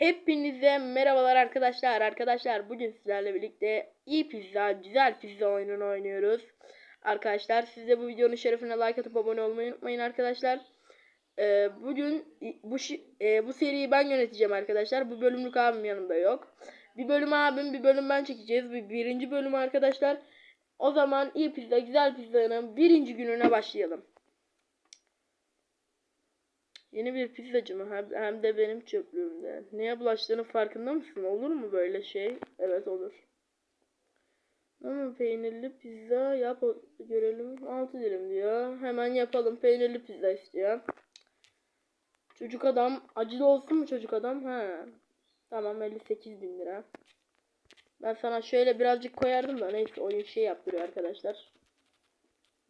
Hepinize merhabalar arkadaşlar. Arkadaşlar bugün sizlerle birlikte iyi pizza, güzel pizza oyununu oynuyoruz. Arkadaşlar siz de bu videonun şerefine like atıp abone olmayı unutmayın arkadaşlar. Ee, bugün bu e, bu seriyi ben yöneteceğim arkadaşlar. Bu bölümlük abim yanımda yok. Bir bölüm abim, bir bölüm ben çekeceğiz. Bir birinci bölüm arkadaşlar. O zaman iyi pizza, güzel pizzanın birinci gününe başlayalım. Yeni bir pizzacı mı? Hem, de benim çöplüğümde. Neye bulaştığının farkında mısın? Olur mu böyle şey? Evet olur. Ama peynirli pizza yap görelim. 6 dilim diyor. Hemen yapalım. Peynirli pizza istiyor. Çocuk adam. Acılı olsun mu çocuk adam? He. Tamam 58 bin lira. Ben sana şöyle birazcık koyardım da neyse oyun şey yaptırıyor arkadaşlar.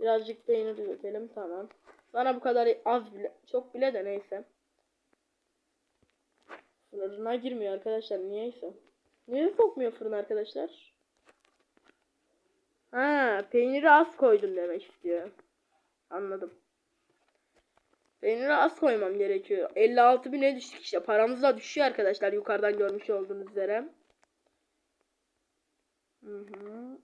Birazcık peynir dökelim tamam. Bana bu kadar az bile çok bile de neyse. Fırına girmiyor arkadaşlar niyeyse. Niye sokmuyor fırın arkadaşlar? Ha peyniri az koydum demek istiyor. Anladım. Peyniri az koymam gerekiyor. 56 bine düştük işte. Paramız da düşüyor arkadaşlar yukarıdan görmüş olduğunuz üzere. Hı hı.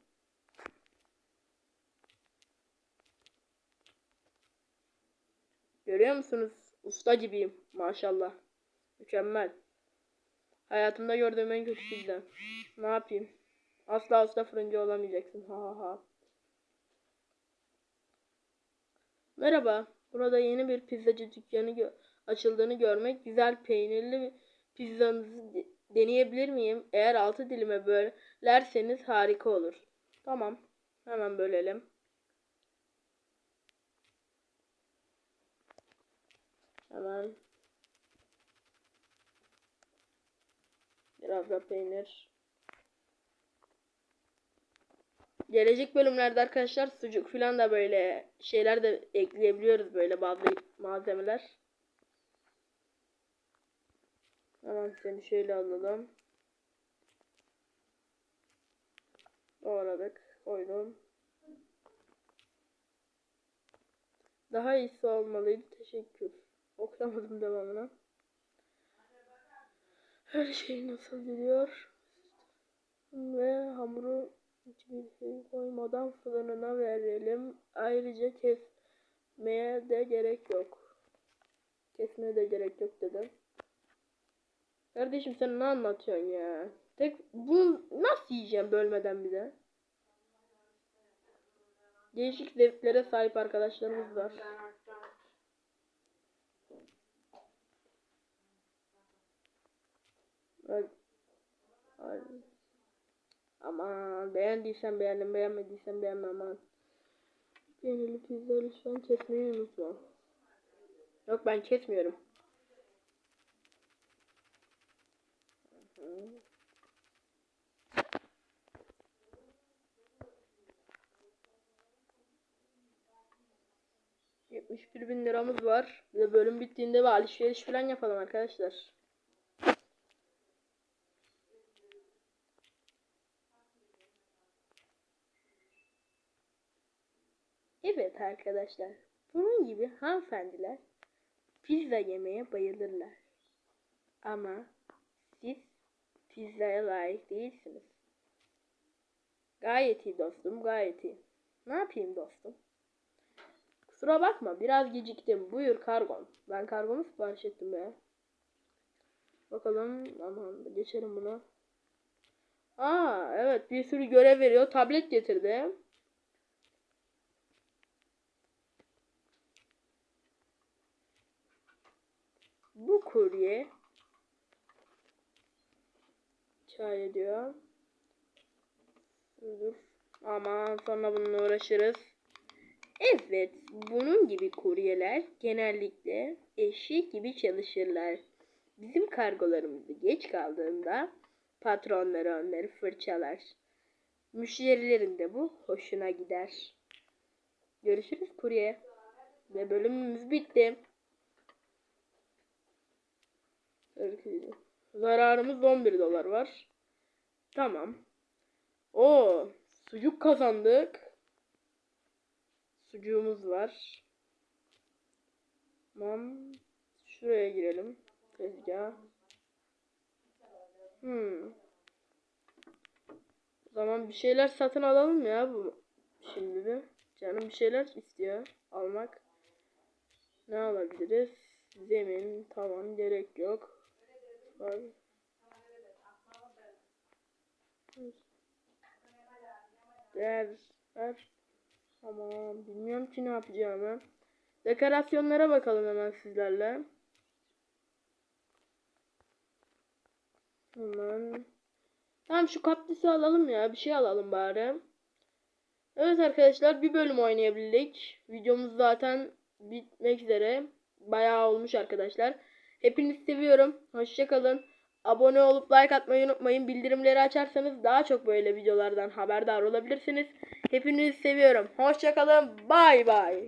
Görüyor musunuz? Usta gibiyim. Maşallah. Mükemmel. Hayatımda gördüğüm en kötü pizza. Ne yapayım? Asla usta fırıncı olamayacaksın. Ha ha ha. Merhaba. Burada yeni bir pizzacı dükkanı gö- açıldığını görmek güzel peynirli pizzanızı de- deneyebilir miyim? Eğer altı dilime bölerseniz harika olur. Tamam. Hemen bölelim. Hemen. Biraz da peynir. Gelecek bölümlerde arkadaşlar sucuk falan da böyle şeyler de ekleyebiliyoruz böyle bazı malzemeler. Hemen seni şöyle alalım. Doğradık. Koydum. Daha iyisi olmalıydı. Teşekkür. Okuyamadım devamını. Her şey nasıl gidiyor? Ve hamuru hiçbir şey koymadan fırınına verelim. Ayrıca kesmeye de gerek yok. Kesmeye de gerek yok dedim. Kardeşim sen ne anlatıyorsun ya? Tek bu nasıl yiyeceğim bölmeden bir de? Değişik zevklere sahip arkadaşlarımız var. Evet. Ay. Aman beğendiysen beğendim beğenmediysen beğenmem aman. Peynirli pizza lütfen kesmeyi unutma. Yok ben kesmiyorum. Yetmiş bir bin liramız var. Bir bölüm bittiğinde bir alışveriş falan yapalım arkadaşlar. Evet arkadaşlar. Bunun gibi hanımefendiler pizza yemeye bayılırlar. Ama siz pizzaya layık değilsiniz. Gayet iyi dostum, gayet iyi. Ne yapayım dostum? Kusura bakma, biraz geciktim. Buyur kargon. Ben kargomu sipariş ettim be. Bakalım, aman geçelim bunu. Aa, evet bir sürü görev veriyor. Tablet getirdi. Bu kurye çay ediyor. Dur. Aman sonra bununla uğraşırız. Evet, bunun gibi kuryeler genellikle eşek gibi çalışırlar. Bizim kargolarımızı geç kaldığında patronları onları fırçalar. Müşterilerin de bu hoşuna gider. Görüşürüz kurye. Ve bölümümüz bitti. Öyküydü. Zararımız 11 dolar var. Tamam. O sucuk kazandık. Sucuğumuz var. Tamam. Şuraya girelim. Tezgah. Hmm. O zaman bir şeyler satın alalım ya bu. Şimdi de. Canım bir şeyler istiyor almak. Ne alabiliriz? Zemin, tavan gerek yok. Var. Ver, ver. Bilmiyorum ki ne yapacağımı. Dekorasyonlara bakalım hemen sizlerle. Hemen. Tamam şu kaktüsü alalım ya. Bir şey alalım bari. Evet arkadaşlar bir bölüm oynayabildik. Videomuz zaten bitmek üzere. Bayağı olmuş arkadaşlar. Hepinizi seviyorum. Hoşçakalın. Abone olup like atmayı unutmayın. Bildirimleri açarsanız daha çok böyle videolardan haberdar olabilirsiniz. Hepinizi seviyorum. Hoşçakalın. Bay bay.